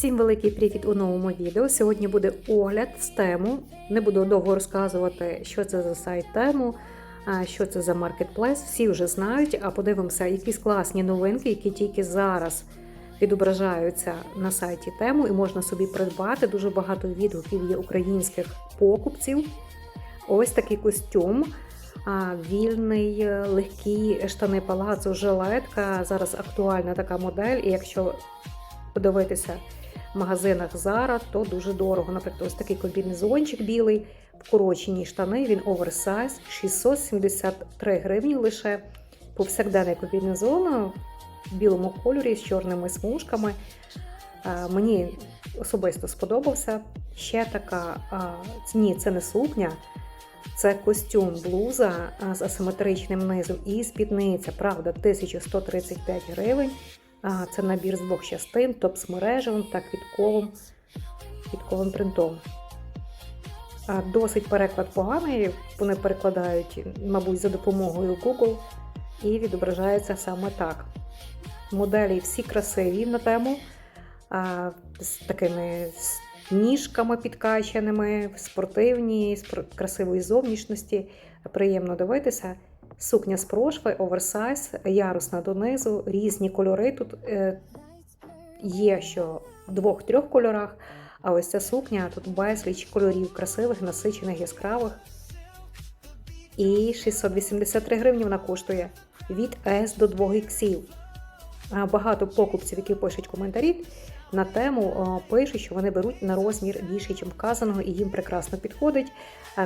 Всім великий привіт у новому відео. Сьогодні буде огляд з тему. Не буду довго розказувати, що це за сайт тему, що це за маркетплейс. Всі вже знають, а подивимося, якісь класні новинки, які тільки зараз відображаються на сайті тему, і можна собі придбати. Дуже багато відгуків є українських покупців. Ось такий костюм. Вільний, легкі штани палацу, жилетка. Зараз актуальна така модель. І якщо подивитися магазинах Zara, то дуже дорого. Наприклад, ось такий комбінезончик білий, вкорочені штани, він оверсайз, 673 гривні лише повсякденний комбінезон в білому кольорі з чорними смужками. Мені особисто сподобався. Ще така, ні, це не сукня. Це костюм блуза з асиметричним низом і спідниця, правда, 1135 гривень. Це набір з двох частин, топ з мережевим та квітковим, квітковим принтом. Досить переклад поганий. Вони перекладають, мабуть, за допомогою Google і відображається саме так. Моделі всі красиві на тему, з такими ніжками підкачаними, спортивні, з красивої зовнішності. Приємно дивитися. Сукня з прошви, оверсайз, ярусна донизу, різні кольори. Тут е, є що в двох-трьох кольорах, а ось ця сукня тут безліч кольорів красивих, насичених, яскравих. І 683 гривні вона коштує від S до 2 іксів. Багато покупців, які пишуть коментарі на тему, о, пишуть, що вони беруть на розмір більше, ніж вказаного, і їм прекрасно підходить.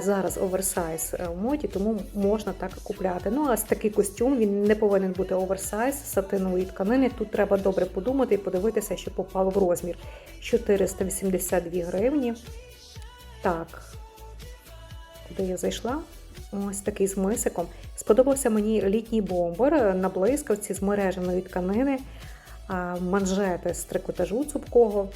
Зараз оверсайз е, в моді, тому можна так купляти. Ну, а такий костюм він не повинен бути оверсайз сатинової тканини. Тут треба добре подумати і подивитися, що попало в розмір. 482 гривні. Так, куди я зайшла? Ось такий з мисиком. Сподобався мені літній бомбер на блискавці з мереженої тканини, манжети з трикотажу цупкого.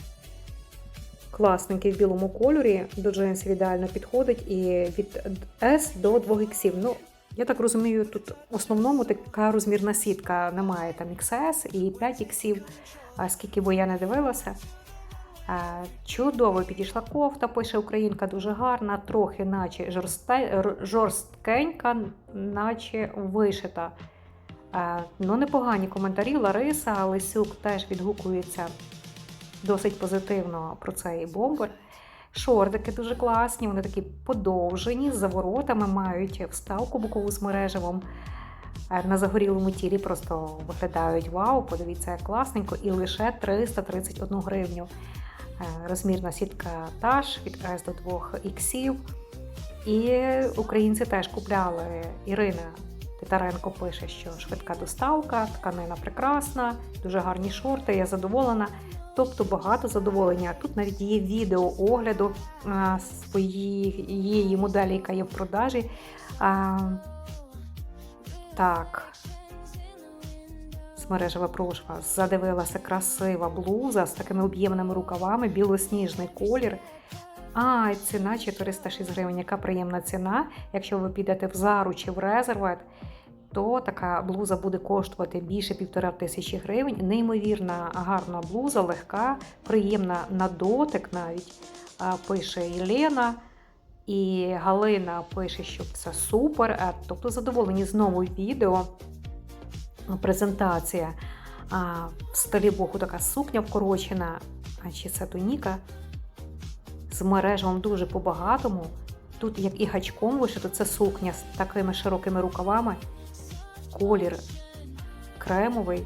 Класненький в білому кольорі, до джинсів ідеально підходить і від S до 2 іксів. Ну, я так розумію, тут в основному така розмірна сітка немає там XS і 5 іксів, скільки бо я не дивилася. Чудово підійшла кофта, пише українка, дуже гарна, трохи наче жорсткенька, наче вишита. Е, Ну, непогані коментарі. Лариса Лисюк теж відгукується досить позитивно про цей бомбер. Шортики дуже класні, вони такі подовжені, з заворотами, мають вставку бокову з мережевом. Е, На загорілому тілі просто виглядають вау, подивіться, як класненько, і лише 331 гривню. Е, Розмірна сітка Таш від S до 2 іксів. І українці теж купляли. Ірина Титаренко пише, що швидка доставка, тканина прекрасна, дуже гарні шорти, я задоволена. Тобто багато задоволення. Тут навіть є відео огляду своєї моделі, яка є в продажі. А, так. Смережева прошва. Задивилася красива блуза з такими об'ємними рукавами, білосніжний колір. А, ціна 406 гривень. Яка приємна ціна. Якщо ви підете в Зару чи в Резервет, то така блуза буде коштувати більше півтора тисячі гривень. Неймовірна гарна блуза, легка, приємна на дотик навіть. Пише Єлена. І Галина пише, що це супер. Тобто задоволені знову відео. Презентація. В стилі Богу така сукня вкорочена. А чи це туніка? З мережем дуже по-багатому. Тут як і гачком вишито, це сукня з такими широкими рукавами. Колір кремовий.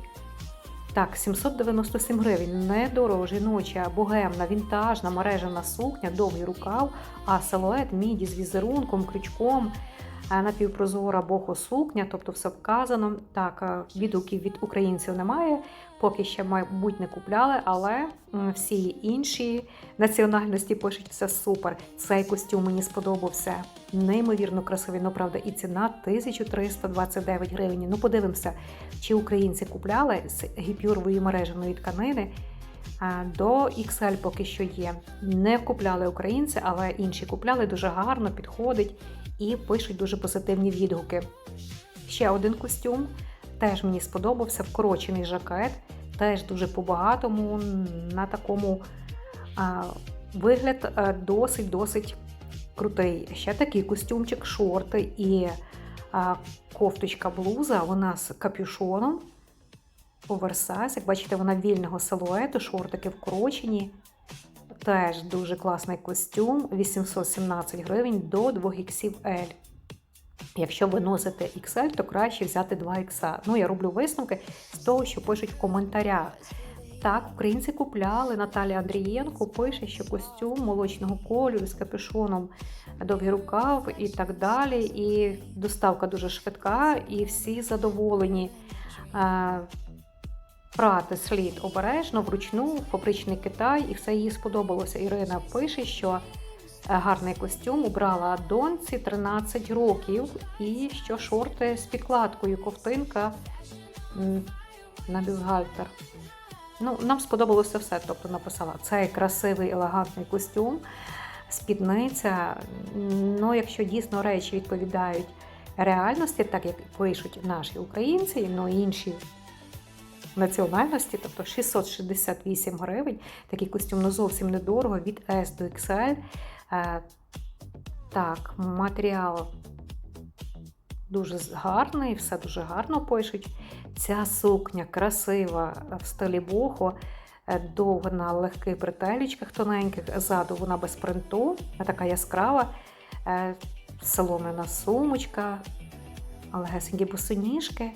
Так, 797 гривень. Недорого, жіноча, богемна, вінтажна, мережена сукня, довгий рукав, а силует міді з візерунком, крючком, е, напівпрозора бохо сукня, тобто все вказано. Так, е, відгуків від українців немає, поки ще, мабуть, не купляли, але всі інші національності пишуть все супер. Цей костюм мені сподобався. Неймовірно красивий, ну правда, і ціна 1329 гривень. Ну, подивимося, чи українці купляли з гіпюрової мереженої тканини. До XL поки що є. Не купляли українці, але інші купляли дуже гарно, підходить і пишуть дуже позитивні відгуки. Ще один костюм теж мені сподобався. Вкорочений жакет, теж дуже по-багатому, на такому А, Вигляд досить-досить крутий. Ще такий костюмчик, шорти і а, кофточка блуза. Вона з капюшоном. Оверсайз. Як бачите, вона вільного силуету, шортики вкорочені. Теж дуже класний костюм. 817 гривень до 2XL. Якщо ви носите XL, то краще взяти 2X. Ну, я роблю висновки з того, що пишуть в коментарях. Так, українці купляли. Наталія Андрієнко пише, що костюм молочного кольору з капюшоном, довгий рукав і так далі. І доставка дуже швидка, і всі задоволені. Е, Прати слід обережно, вручну, фабричний Китай, і все їй сподобалося. Ірина пише, що гарний костюм убрала доньці 13 років, і що шорти з підкладкою, ковтинка на бюстгальтер. Ну, Нам сподобалося все. Тобто написала цей красивий елегантний костюм, спідниця. Ну, якщо дійсно речі відповідають реальності, так як пишуть наші українці, ну інші національності, тобто 668 гривень. Такий костюм ну, зовсім недорого від S до XL. Е, так, матеріал дуже гарний, все дуже гарно пишуть. Ця сукня красива в стилі бохо, е, довго на легких бретелічках тоненьких, ззаду вона без принту, така яскрава, е, соломена сумочка, легесенькі босоніжки.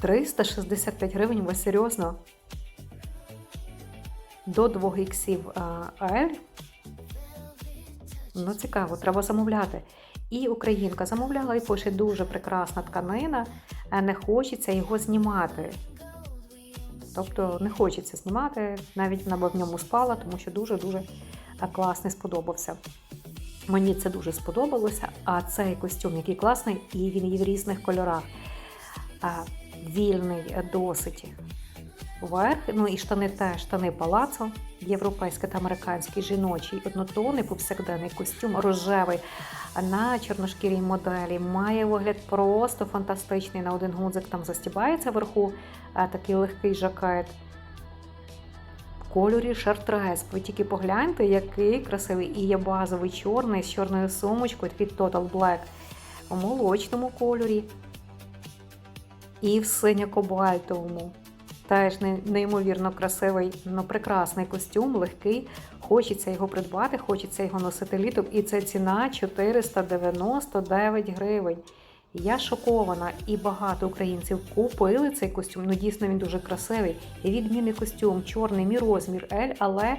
365 гривень, ви серйозно? До 2 іксів L. Ну, цікаво, треба замовляти. І українка замовляла і пише дуже прекрасна тканина, не хочеться його знімати. Тобто не хочеться знімати, навіть вона в ньому спала, тому що дуже-дуже класний сподобався. Мені це дуже сподобалося, а цей костюм, який класний, і він є в різних кольорах вільний досить верх. Ну і штани теж штани палацо, європейський та американський жіночий однотонний повсякденний костюм рожевий на чорношкірій моделі. Має вигляд просто фантастичний. На один гудзик там застібається вверху такий легкий жакет. Кольорі шартрес. Ви тільки погляньте, який красивий. І є базовий чорний з чорною сумочкою, такий Total Black у молочному кольорі і в синьо-кобальтовому. Теж неймовірно красивий, ну прекрасний костюм, легкий. Хочеться його придбати, хочеться його носити літом. І це ціна 499 гривень. Я шокована, і багато українців купили цей костюм. Ну, дійсно, він дуже красивий. І відмінний костюм, чорний мій розмір L, але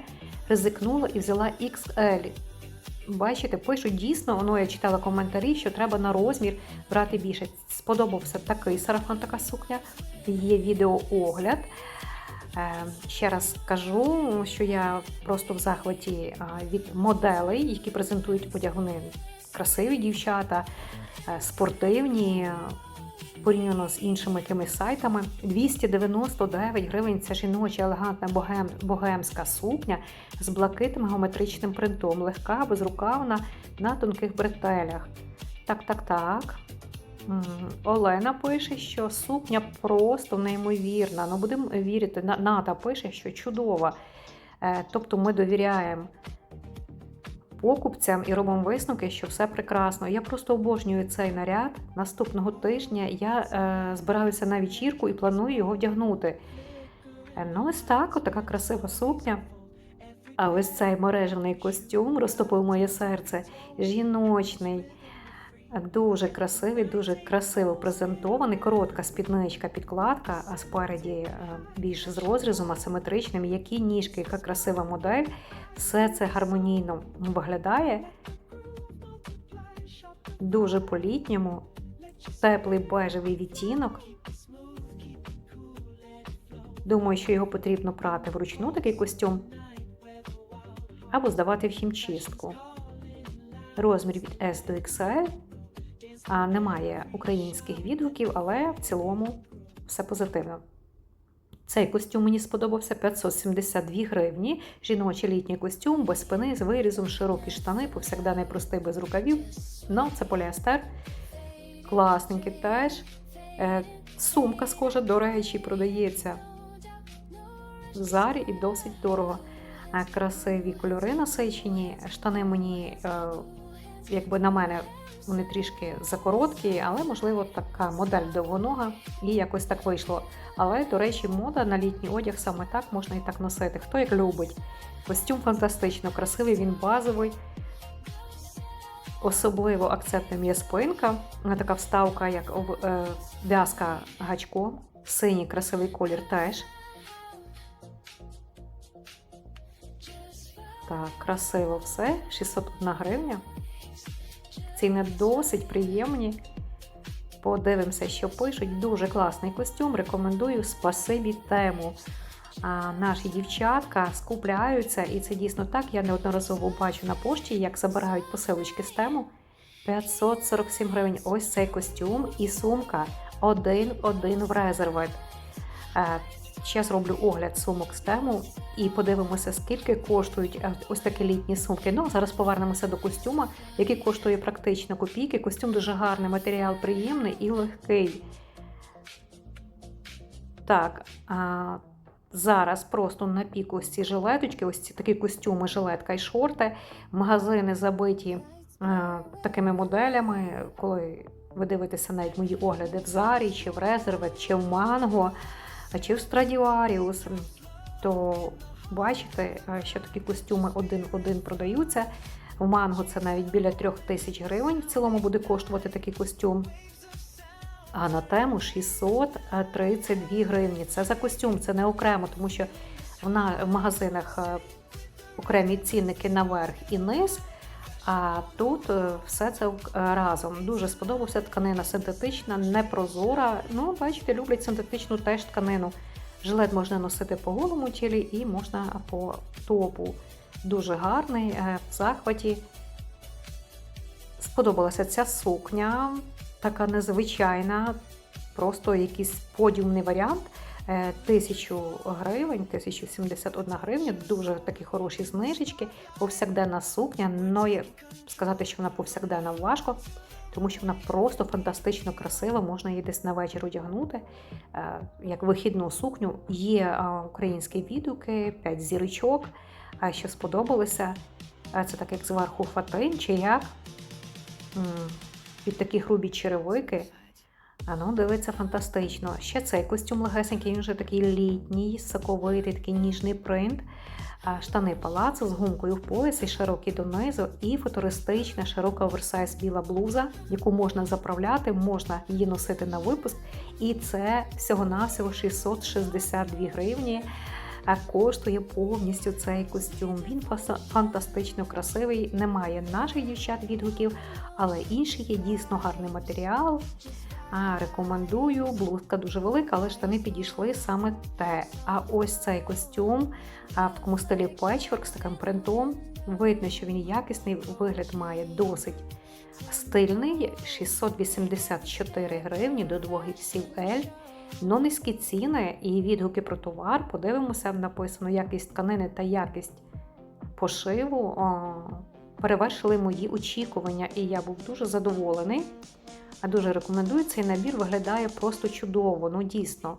ризикнула і взяла XL. Бачите, пишуть дійсно, воно я читала коментарі, що треба на розмір брати більше. Сподобався такий сарафан, така сукня. Є відеоогляд. Е, ще раз скажу, що я просто в захваті від моделей, які презентують одягуни красиві дівчата, е, спортивні порівняно з іншими якимись сайтами. 299 гривень це жіноча елегантна богем, богемська сукня з блакитним геометричним принтом, легка, безрукавна на тонких бретелях. Так, так, так. Олена пише, що сукня просто неймовірна. Ну, будемо вірити, Ната пише, що чудова. Е, тобто ми довіряємо покупцям і робимо висновки, що все прекрасно. Я просто обожнюю цей наряд. Наступного тижня я е, збираюся на вечірку і планую його вдягнути. Е, ну, ось так, така красива сукня. А ось цей мережений костюм розтопив моє серце. Жіночний. Дуже красивий, дуже красиво презентований. Коротка спідничка, підкладка, а спереді е, більш з розрізом, асиметричним, які ніжки, яка красива модель. Все це гармонійно виглядає. Дуже по-літньому, теплий бежевий відтінок. Думаю, що його потрібно прати вручну такий костюм, або здавати в хімчистку. Розмір від S до XL. Немає українських відгуків, але в цілому все позитивно. Цей костюм мені сподобався 572 гривні. Жіночий літній костюм без спини з вирізом, широкі штани, повсякденний простий без рукавів. Ну, це поліестер. Класненький теж. Е, сумка схожа, до речі, продається в зарі і досить дорого. е, красиві кольори насичені. Штани мені, е, якби на мене, вони трішки закороткі, але можливо така модель довгонога і якось так вийшло. Але, до речі, мода на літній одяг саме так можна і так носити. Хто як любить. Костюм фантастично красивий, він базовий. Особливо акцентним є спинка, Вона така вставка, як е, в'язка гачко, синій красивий колір теж. Так, красиво все. 601 гривня. Ціни досить приємні. Подивимося, що пишуть. Дуже класний костюм. Рекомендую спасибі тему. А наші дівчатка скупляються, і це дійсно так. Я неодноразово бачу на пошті, як забирають посилочки з тему. 547 гривень. Ось цей костюм і сумка один-один в резервет. Ще зроблю огляд сумок з тему і подивимося, скільки коштують е, ось такі літні сумки. Ну, а зараз повернемося до костюма, який коштує практично копійки. Костюм дуже гарний, матеріал приємний і легкий. Так, а зараз просто на піку ось ці жилеточки, ось ці такі костюми, жилетка і шорти. Магазини забиті е, такими моделями, коли ви дивитеся навіть мої огляди в Зарі, чи в Резервет, чи в Манго, чи в Страдіваріус, то бачите, е, що такі костюми один-один продаються. В Манго це навіть біля трьох тисяч гривень в цілому буде коштувати такий костюм. А на тему 632 гривні. Це за костюм, це не окремо, тому що в магазинах е, окремі цінники наверх і низ. А тут е, все це е, разом. Дуже сподобався тканина синтетична, непрозора. Ну, бачите, люблять синтетичну теж тканину. Жилет можна носити по голому тілі і можна по топу. Дуже гарний, е, в захваті. Сподобалася ця сукня, така незвичайна, просто якийсь подіумний варіант. Е, Тисячу гривень, 1071 гривня, дуже такі хороші знижечки, повсякденна сукня. Ну, є- сказати, що вона повсякденна важко, тому що вона просто фантастично красива, можна її десь на вечір одягнути. Е, Як вихідну сукню. Є е, українські відгуки, 5 зірочок, е, що сподобалося. Е, Це так як зверху фатин, чи як. Під такі грубі черевики. А ну, дивиться фантастично. Ще цей костюм легесенький, він вже такий літній, соковитий, такий ніжний принт. Штани палацу з гумкою в поясі, широкі донизу, і футуристична широка оверсайз біла блуза, яку можна заправляти, можна її носити на випуск. І це всього-навсього 662 гривні. Коштує повністю цей костюм. Він фантастично красивий. Немає наших дівчат відгуків, але інший є дійсно гарний матеріал. Рекомендую, блузка дуже велика, але штани підійшли саме те. А ось цей костюм в такому стилі патчворк з таким принтом. Видно, що він якісний, вигляд має досить стильний. 684 гривні до 2 іксів L. Ну, низькі ціни і відгуки про товар. Подивимося, написано якість тканини та якість пошиву. Перевершили мої очікування, і я був дуже задоволений. А дуже рекомендую цей набір, виглядає просто чудово. Ну дійсно,